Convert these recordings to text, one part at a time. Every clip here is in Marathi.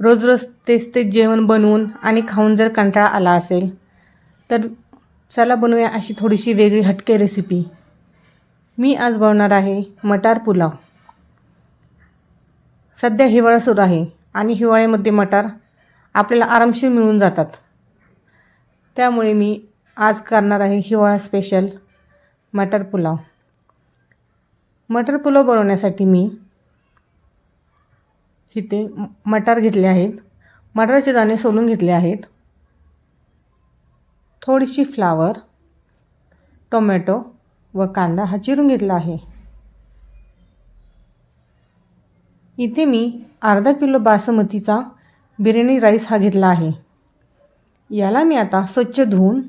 रोज रोज तेच तेच जेवण बनवून आणि खाऊन जर कंटाळा आला असेल तर चला बनवूया अशी थोडीशी वेगळी हटके रेसिपी मी आज बनवणार आहे मटार पुलाव. सध्या हिवाळा सुरू आहे आणि हिवाळ्यामध्ये मटार आपल्याला आरामशीर मिळून जातात. त्यामुळे मी आज करणार आहे हिवाळा स्पेशल मटार पुलाव. मटर पुलाव बनवण्यासाठी मी इथे म- मटार घेतले आहेत. मटाराचे दाणे सोलून घेतले आहेत. थोडीशी फ्लावर टोमॅटो व कांदा हा चिरून घेतला आहे. इथे मी अर्धा किलो बासमतीचा बिर्याणी राईस हा घेतला आहे. याला मी आता स्वच्छ धुवून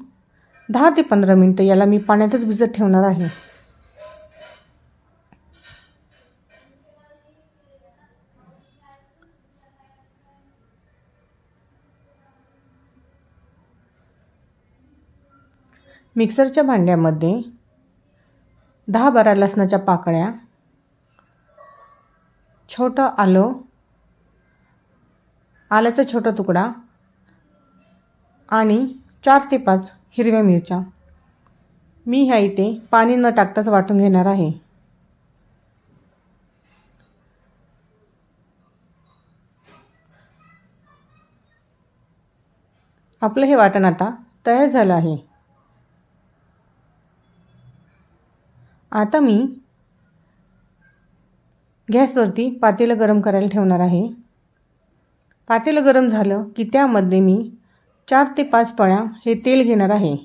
दहा ते पंधरा मिनटं याला मी पाण्यातच भिजत ठेवणार आहे. मिक्सरच्या भांड्यामध्ये दहा बारा लसणाच्या पाकळ्या छोटं आलं आल्याचा छोटा तुकडा आणि चार ते पाच हिरव्या मिरच्या. मी ह्या इथे पाणी न टाकताच वाटून घेणार आहे. आपलं हे वाटण आता तयार झालं आहे. आता मी गॅसवरती पातेलं गरम करायला ठेवणार आहे. पातेलं गरम झालं की त्यामध्ये मी चार ते पाच पळ्या हे तेल घेणार आहे.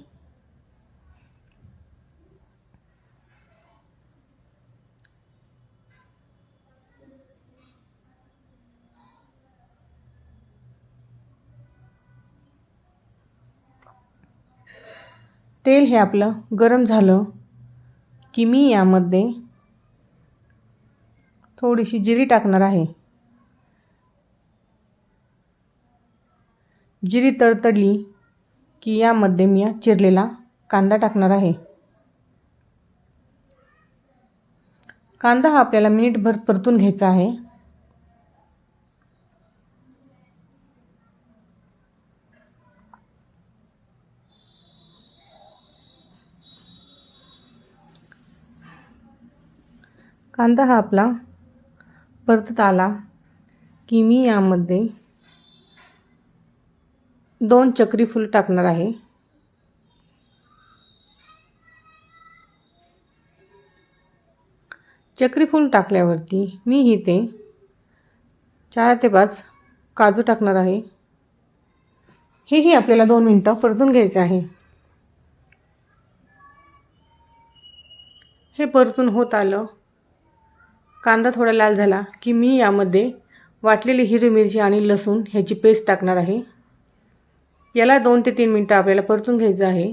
तेल हे आपलं गरम झालं. की मी यामध्ये थोडीशी जिरी टाकणार आहे. जिरी तडतडली की यामध्ये मी चिरलेला कांदा टाकणार आहे. कांदा हा आपल्याला मिनिटभर परतून घ्यायचा आहे. कांदा हा आपला परतत आला की मी यामध्ये दोन चक्री फुल टाकणार आहे. चक्री फुल टाकल्यावरती मी इथे चार ते पाच काजू टाकणार आहे. हेही आपल्याला दोन मिनटं परतून घ्यायचे आहे. हे परतून होत आलं. कांदा थोडा लाल झाला की मी यामध्ये वाटलेली हिरवी मिरची आणि लसूण ह्याची पेस्ट टाकणार आहे. याला दोन ते तीन मिनटं आपल्याला परतून घ्यायचं आहे.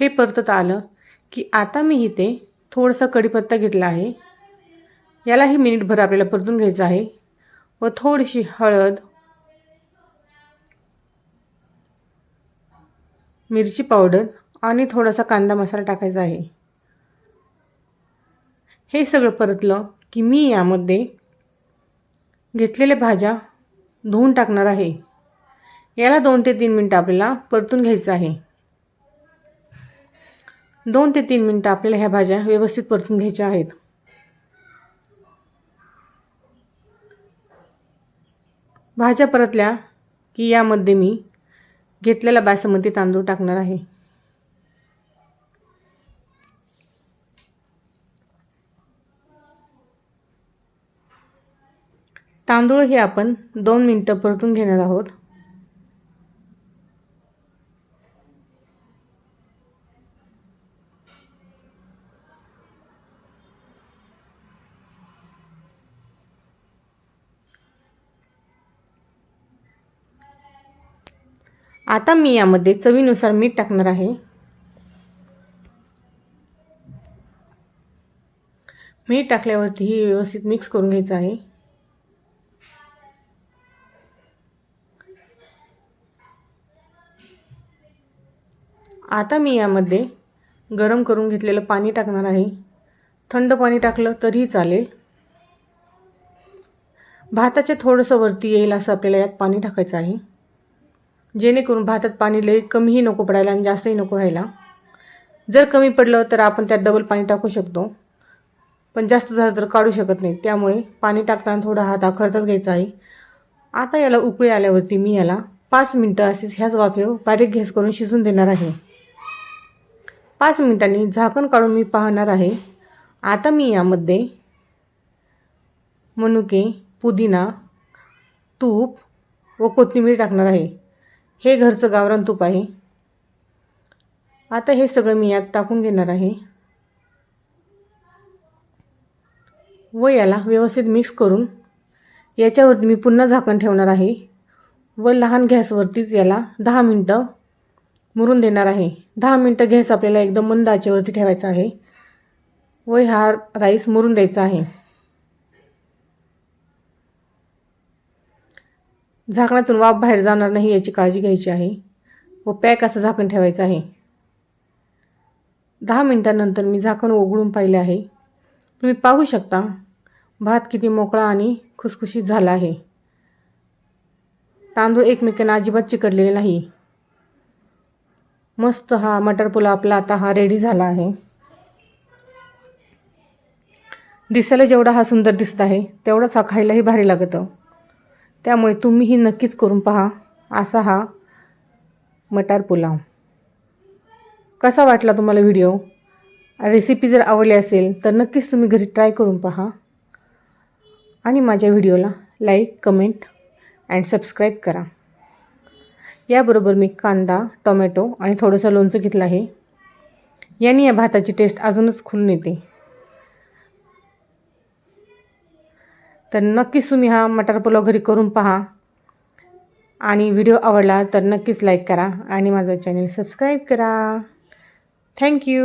हे परतत आलं की आता मी इथे थोडासा कढीपत्ता घेतला आहे. यालाही मिनिटभर आपल्याला परतून घ्यायचं आहे व थोडीशी हळद मिरची पावडर आणि थोडासा कांदा मसाला टाकायचा आहे. हे सगळं परतलं की मी यामध्ये घेतलेल्या भाज्या धुवून टाकणार आहे. याला दोन ते तीन मिनटं आपल्याला परतून घ्यायचं आहे. दोन ते तीन मिनटं आपल्याला ह्या भाज्या व्यवस्थित परतून घ्यायच्या आहेत. भाज्या परतल्या की यामध्ये मी घेतलेला बासमती तांदूळ टाकणार आहे. तांदूळ हे आपण दोन मिनटं परतून घेणार आहोत. आता मी यामध्ये चवीनुसार मीठ टाकणार आहे. मीठ टाकल्यावरती हे व्यवस्थित मिक्स करून घ्यायचं आहे. आता मी यामध्ये गरम करून घेतलेलं पाणी टाकणार आहे. थंड पाणी टाकलं तरीही चालेल. भाताच्या थोडंसं वरती येईल असं आपल्याला यात पाणी टाकायचं आहे. जेणेकरून भातात पाणी लई कमीही नको पडायला आणि जास्तही नको व्हायला. जर कमी पडलं तर आपण त्यात डबल पाणी टाकू शकतो. पण जास्त झालं तर काढू शकत नाही. त्यामुळे पाणी टाकताना थोडा हात आखडताच घ्यायचा आहे. आता याला उकळी आल्यावरती मी याला पाच मिनटं असेच ह्याच वाफेवर बारीक गॅस करून शिजून देणार आहे. पाच मिनिटांनी झाकण काढून मी पाहणार आहे. आता मी यामध्ये मनुके पुदिना तूप व कोथिंबीर टाकणार आहे. हे घरचं गावरान तूप आहे. आता हे सगळं मी यात टाकून घेणार आहे. व याला व्यवस्थित मिक्स करून याच्यावरती मी पुन्हा झाकण ठेवणार आहे. व लहान गॅसवरतीच याला दहा मिनटं मुरून देणार आहे. दहा मिनटं गॅस आपल्याला एकदम मंद आचेवरती ठेवायचा आहे. व हा राईस मुरून द्यायचा आहे. झाकणातून वाफ बाहेर जाणार नाही याची काळजी घ्यायची आहे. व पॅक असं झाकण ठेवायचं आहे. दहा मिनटानंतर मी झाकण उघडून पाहिले आहे. तुम्ही पाहू शकता भात किती मोकळा आणि खुसखुशीत झाला आहे. तांदूळ एकमेकांना अजिबात चिकटलेले नाही. मस्त हा मटर पुलाव आपला आता हा रेडी झाला आहे. दिसायला जेवढा हा सुंदर दिसत आहे तेवढाच हा खायलाही भारी लागतं. त्यामुळे तुम्हीही नक्कीच करून पहा असा हा मटार पुलाव. कसा वाटला तुम्हाला व्हिडिओ रेसिपी जर आवडली असेल तर नक्कीच तुम्ही घरी ट्राय करून पहा. आणि माझ्या व्हिडिओला लाईक कमेंट अँड सबस्क्राईब करा. याबरोबर मी कांदा टोमॅटो आणि थोडंसं लोणचं घेतलं आहे. याने या भाताची टेस्ट अजूनच खुलून येते. तर नक्कीच तुम्ही हा मटार पुलाव घरी करून पहा. आणि व्हिडिओ आवडला तर नक्कीच लाईक करा आणि माझं चॅनल सबस्क्राईब करा. थँक्यू